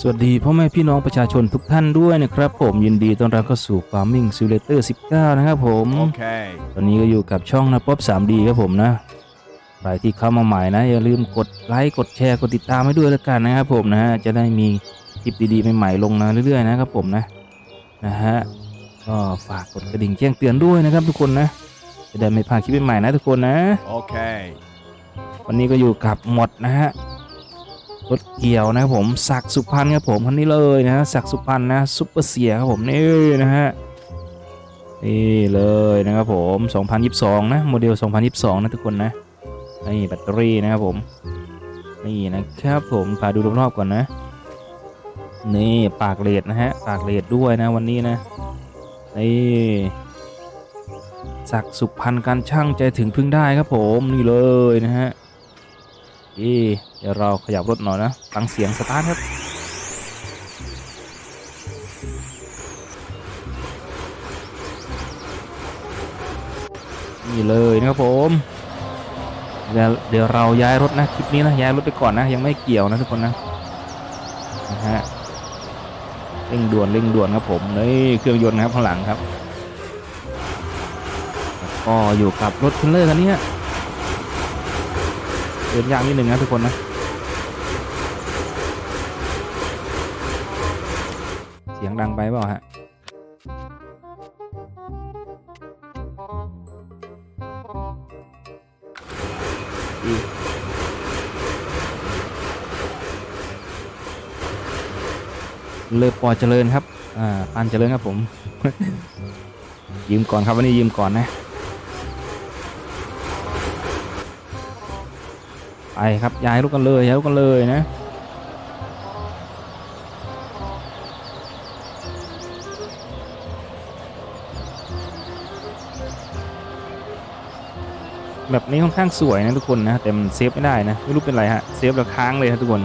สวัสดีพ่อแม่พี่น้องประชาชนทุกท่านด้วยนะครับผมยินดีต้อนรับเข้าสู่ Farming Simulator 19 นะครับผม Okay. ตอนนี้ก็อยู่กับช่องนะป๊อบ 3D ครับผมนะใครที่เข้ามาใหม่นะ อย่าลืมกดไลค์กดแชร์กดติดตามให้ด้วยแล้วกันนะครับผมนะฮะจะได้มีคลิปดีๆใหม่ๆลงนะเรื่อยๆนะครับผมนะนะฮะก็ฝากกดกระดิ่งแจ้งเตือนด้วยนะครับทุกคนนะ จะได้ไม่พลาดคลิปใหม่ๆนะทุกคนนะ Okay. วันนี้ก็อยู่กับหมดนะฮะ รถเกี่ยวนะครับผมศักสุพรรณครับผมคันนี้เลยนะฮะศักสุพรรณนะซุปเปอร์เสียครับผมนี่นะฮะนี่เลยนะครับผม 2022 นะโมเดล 2022 นะทุกคนนะนี่แบตเตอรี่นะครับผมนี่นะครับผมพาดูรอบๆก่อนนะ นี่ปากเลดนะฮะปากเลดด้วยนะวันนี้นะนี่ศักสุพรรณการช่างใจถึงพึ่งได้ครับผมนี่เลยนะฮะ เอเดี๋ยวเราขยับรถหน่อยนะฟังเสียงสตาร์ทครับนี่เลยนะครับผมเดี๋ยวเดี๋ยวเราย้ายรถนะคลิปนี้นะย้ายรถไปก่อนนะ ยังไม่เกี่ยวนะทุกคนนะนะฮะเร่งด่วนเร่งด่วนครับผมนี่เครื่องยนต์นะครับข้างหลังครับก็อยู่กับรถเทรลเลอร์คันนี้ฮะ ดินยากนิดหนึ่งนะทุกคนนะ เสียงดังไปเปล่าฮะเลยปอเจริญครับ อ่าปานเจริญครับผม ยืมก่อนครับวันนี้ยืมก่อนนะ ไปครับย้ายลูกกันเลยย้ายลูกกันเลยนะแบบนี้ค่อนข้างสวยนะทุกคนนะแต่มันเซฟไม่ได้นะไม่รู้เป็นไรฮะเซฟแล้วค้างเลยครับทุกคน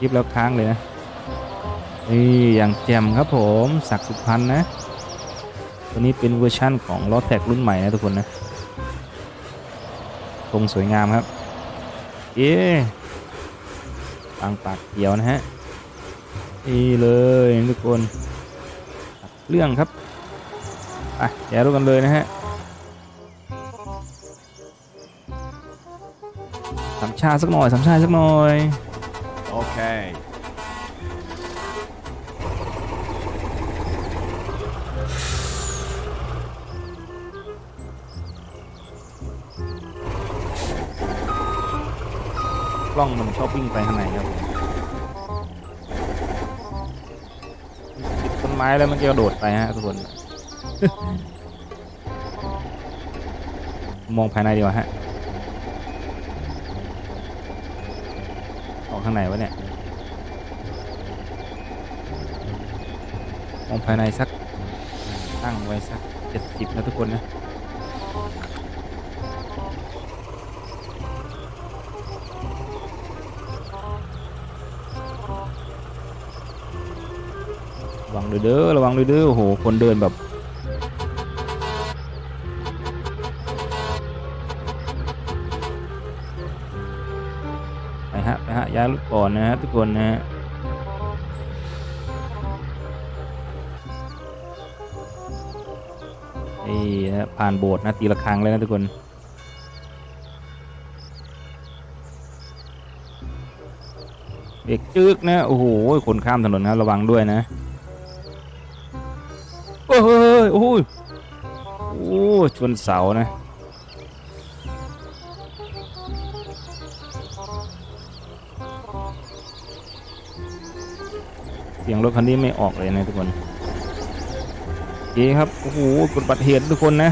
ยิบแล้วค้างเลยนะนี่อย่างแจ่มครับผมศักสุพรรณนะตัวนี้เป็นเวอร์ชั่นของล้อแท็กรุ่นใหม่นะทุกคนนะ ตรงสวยงามครับ เอ๊ะปางปากเขียวนะฮะนี่เลยทุกคนเรื่องครับไปแย่รู้กันเลยนะฮะสามชาสักหน่อยสามชาสักหน่อย ล้องมันชอบวิ่งไปข้างในครับผมติดต้นไม้แล้วมันก็กระโดดไปฮะทุกคน มองภายในดีกว่าฮะ ออกข้างในวะเนี่ย มองภายในสักตั้งไว้สักเจ็ดสิบนะทุกคนนะ ระวังด้วยเด้อระวังด้วยเด้อโอ้โหคนเดินแบบไปฮะไปฮะย้ายรถก่อนนะฮะทุกคนนะฮะนี่นะผ่านโบสถ์นะตีละครั้งเลยนะทุกคนเด็กจึกนะโอ้โหคนข้ามถนนนะระวังด้วยนะ โอ้ยโอ้ยชนเสานะเสียงรถคันนี้ไม่ออกเลยนะทุกคนโอเคครับ โอ้โหกดบัตรเหตุทุกคนนะ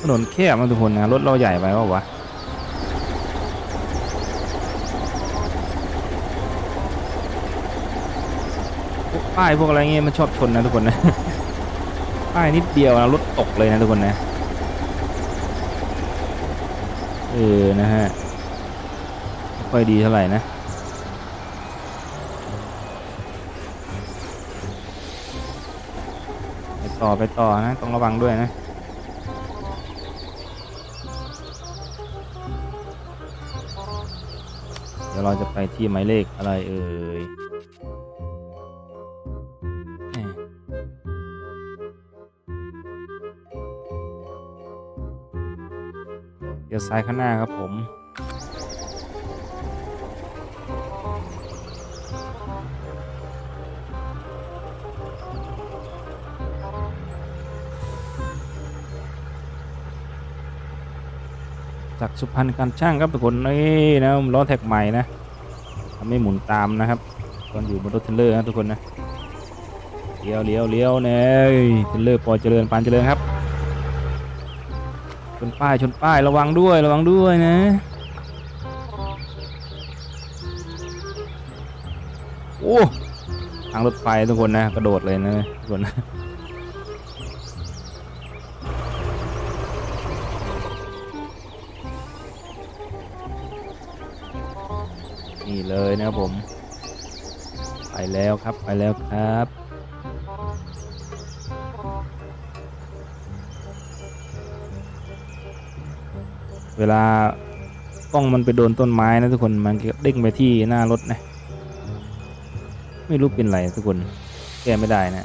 ถนนแคบนะทุกคนนะ รถเราใหญ่ไปวะวกป้ายพวกอะไรเงี้ยมันชอบชนนะทุกคนนะ ป้ายนิดเดียวนะรถตกเลยนะทุกคนนะ เออ นะฮะไม่ค่อยดีเท่าไหร่นะไปต่อไปต่อนะ ต้องระวังด้วยนะเดี๋ยวเดี๋ยวเราจะไปที่หมายเลขอะไรเอ่ย เดี๋ยวซ้ายข้างหน้าครับผมจากสุพรรณการช่างครับทุกคนนี่นะล้อแท็กใหม่นะทำให้หมุนตามนะครับ ตอนอยู่บนรถเทเลอร์นะทุกคนนะเลี้ยวเลี้ยวเลี้ยวเนี่ยเทเลอร์ปอเจริญปานเจริญครับ ชนป้ายชนป้ายระวังด้วยระวังด้วยนะโอ้ทางรถไฟทุกคนนะ กระโดดเลยนะทุกคนนะนี่เลยนะครับผม ไปแล้วครับไปแล้วครับ เวลากล้องมันไปโดนต้นไม้นะทุกคนมันก็เด้งไปที่หน้ารถนะไม่รู้เป็นไรทุกคนแก้ไม่ได้นะ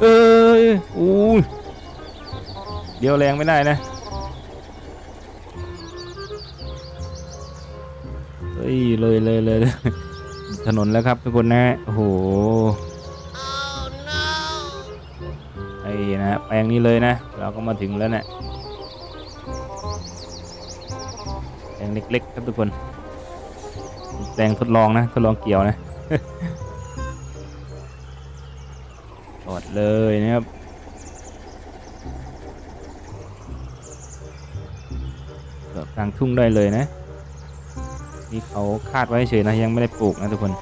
เอ้ยอู้ยเดี๋ยวแรงไม่ได้นะเฮ้ยเลยเลยเลยเลยถนนแล้วครับทุกคนนะโอ้โห นะฮะแปลงนี้เลยนะ เราก็มาถึงแล้วเนะี่ยแปลงเล็กๆครับทุกคน แปลงทดลองนะ ทดลองเกี่ยวนะจอดเลยนะครับจอดกลางทุ่งได้เลยนะ นี่เขาคาดไว้เฉยนะ ยังไม่ได้ปลูกนะทุกคน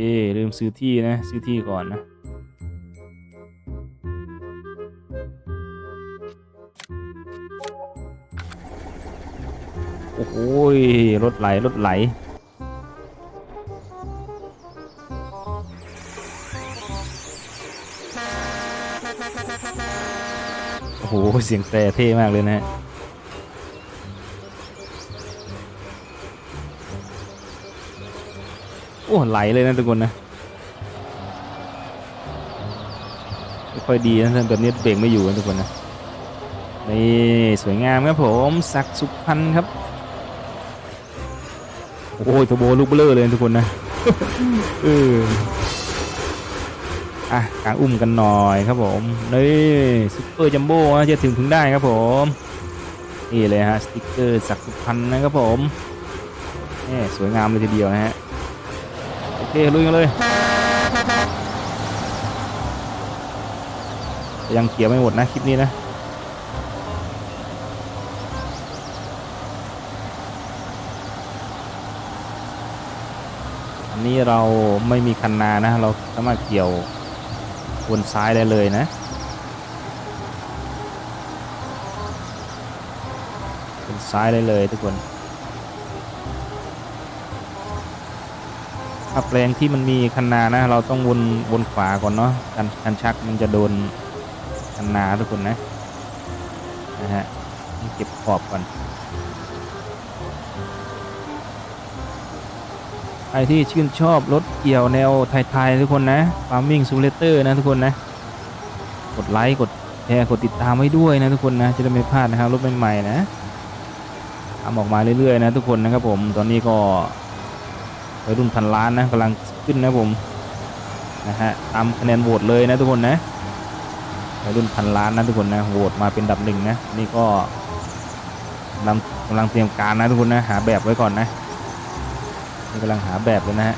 เย่ลืมซื้อที่นะ ซื้อที่ก่อนนะ โอ้โหยรถไหลรถไหลโอ้โห เสียงแตรเท่มากเลยนะฮะ โอ้ไหลเลยนะทุกคนนะไม่ค่อยดีนะแบบนี้เบรกไม่อยู่นะทุกคนนะนี่สวยงามครับผมศักสุพรรณครับโอ้ยตัวโบลูกเบลอเลยนะทุกคนนะเอออะกางอุ้มกันหน่อยครับผมนี่ซุปเปอร์จัมโบ้จะถึงพึงได้ครับผมนี่เลยฮะสติกเกอร์สักสุพรรณนะครับผมนี่สวยงามเลยทีเดียวนะฮะ ลุยกันเลย ยังเกี่ยวไม่หมดนะคลิปนี้นะอันนี้เราไม่มีคันนานะ เราสามารถเกี่ยววนซ้ายได้เลยนะ วนซ้ายได้เลยทุกคน ถ้าแปลงที่มันมีคันนานะ เราต้องวนวนขวาก่อนเนาะกันกันชักมันจะโดนคันนาทุกคนนะนะฮะเก็บขอบก่อนใครที่ชื่นชอบรถเกี่ยวแนวไทยๆทุกคนนะ Farming Simulator นะทุกคนนะ กดไลค์กดแชร์กดติดตามไว้ด้วยนะทุกคนนะจะได้ไม่พลาดนะครับรถใหม่ๆนะทำออกมาเรื่อยๆนะทุกคนนะครับผมตอนนี้ก็ วัยรุ่นพันล้านนะกำลังขึ้นนะผมนะฮะตามคะแนนโหวตเลยนะทุกคนนะวัยรุ่นพันล้านนะทุกคนนะโหวตมาเป็นอันดับหนึ่งนะนี่ก็กำลังกำลังเตรียมการนะทุกคนนะหาแบบไว้ก่อนนะนี่กำลังหาแบบเลยนะฮะ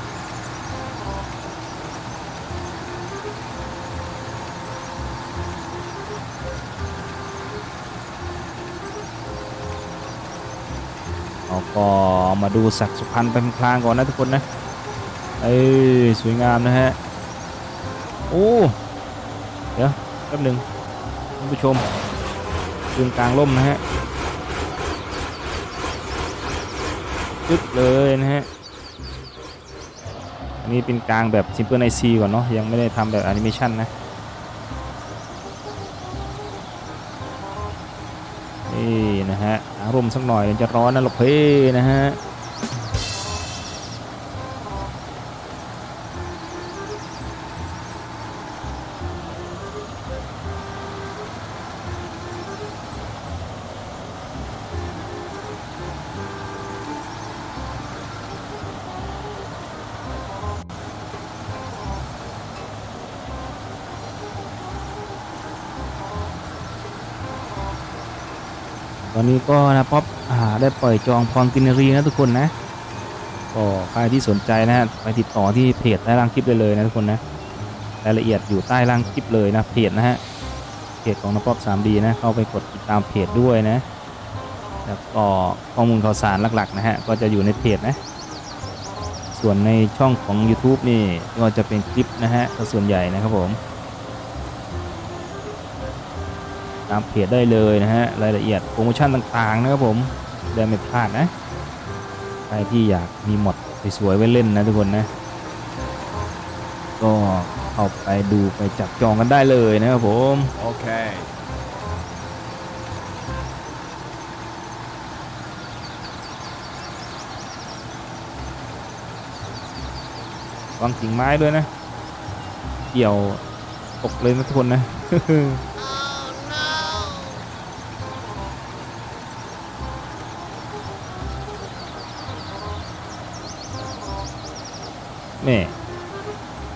ก็มาดูศักดิ์สุพรรณเป็นพลางก่อนนะทุกคนนะ เอ้ยสวยงามนะฮะ โอ้ เดี๋ยวแป๊บหนึ่งท่านผู้ชมยืนกลางร่มนะฮะจึ๊บเลยนะฮะ อันนี้เป็นกลางแบบ Simple IC ก่อนเนาะ ยังไม่ได้ทำแบบแอนิเมชันนะนี่นะฮะ รมณ์สักหน่อยจะร้อนนะหลบเพ่นะฮะ อนนี้ก็นะป๊อปอได้ปล่อยจองพรกินรีนะทุกคนนะก็ใครที่สนใจนะไปติดต่อที่เพจใต้ล่างคลิปได้เลยนะทุกคนนะรายละเอียดอยู่ใต้ล่างคลิปเลยนะเพจนะฮะเพจของนป๊อป 3D นะเข้าไปกดติดตามเพจด้วยนะแล้วก็ข้อมูลข่าวสารหลักๆนะฮะก็จะอยู่ในเพจนะ ส่วนในช่องของ YouTube นี่ก็จะเป็นคลิปนะฮะส่วนใหญ่นะครับผม ตามเพจได้เลยนะฮะรายละเอียดโปรโมชั่นต่างๆนะครับผมได้ไม่พลาดนะใครที่อยากมีหมดสวยๆไว้เล่นนะทุกคนนะก็เข้าไปดูไปจับจองกันได้เลยนะครับผม Okay. วางกิ่งไม้ด้วยนะ เกี่ยวตกเลยนะทุกคนนะ แม่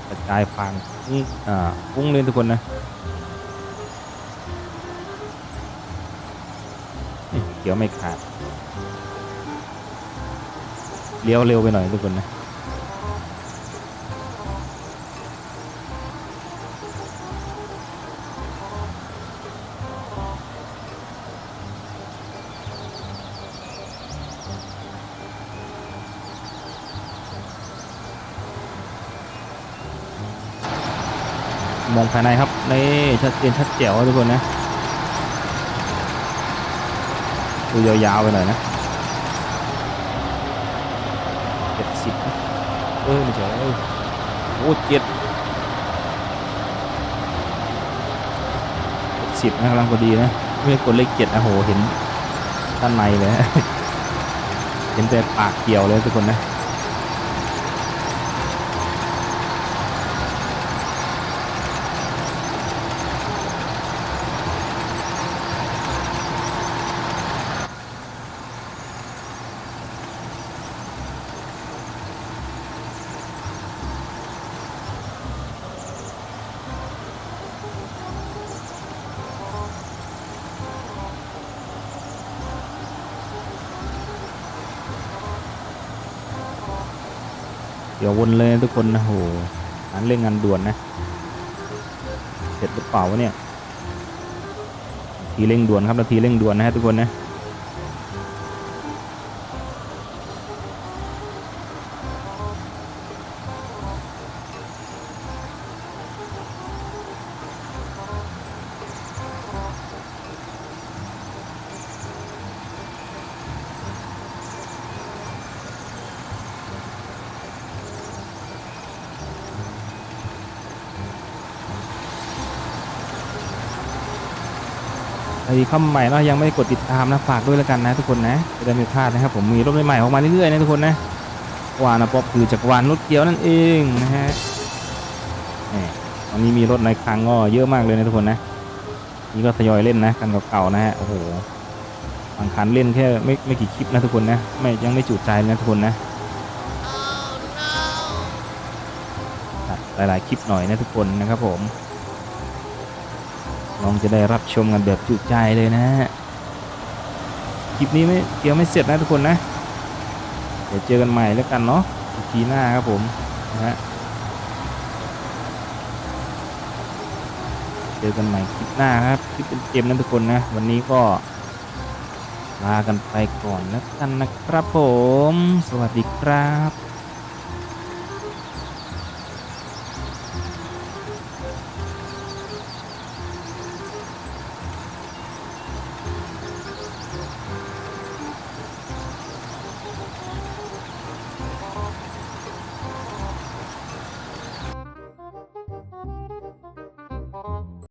กระจายฟางนี่อ่าฟุ้งเลยทุกคนนะนี่เกี่ยวไม่ขาดเลี้ยวเร็วไปหน่อยทุกคนนะ มองภายในครับนี่ชัดเจนชัดแจ๋วทุกคนนะดูยาวๆไปหน่อยนะเจ็ดสิบเออไม่ใช่เออโอ้เจ็ดสิบนะกำลังพอดีนะไม่ใช่กดเลขเจ็ดนะโหเห็นด้านในเลยเห็นแต่ปากเกี่ยวเลยทุกคนนะ เดี๋ยววนเลยนะทุกคนนะโหงานเร่งงานด่วนนะ เสร็จหรือเปล่าวะเนี่ยทีเร่งด่วนครับนาทีเร่งด่วนนะฮะทุกคนนะ ใครเข้ามาใหม่เนาะยังไม่ได้กดติดตามนะฝากด้วยแล้วกันนะทุกคนนะจะได้ไม่พลาดนะครับ ผมมีรถใหม่ๆออกมาเรื่อยๆนะทุกคนนะวานะป๊อปคือจักรวาลรถเกียวนั่นเองนะฮะนี่ตอนนี้มีรถในคลังก็เยอะมากเลยนะทุกคนนะนี่ก็ทยอยเล่นนะกันเก่าๆนะฮะโอ้โหบางคันเล่นแค่ไม่ไม่กี่คลิปนะทุกคนนะไม่ยังไม่จุใจเลยนะทุกคนนะจัดหลายๆคลิปหน่อยนะทุกคนนะครับผม น้องจะได้รับชมกันแบบจุใจเลยนะฮะคลิปนี้ไม่เกี่ยวไม่เสร็จนะทุกคนนะ เดี๋ยวเจอกันใหม่แล้วกันเนาะทีหน้าครับผมนะฮะเจอกันใหม่คลิปหน้าครับคลิปเต็มๆนะทุกคนนะ วันนี้ก็ลากันไปก่อนแล้วกันนะครับผม สวัสดีครับ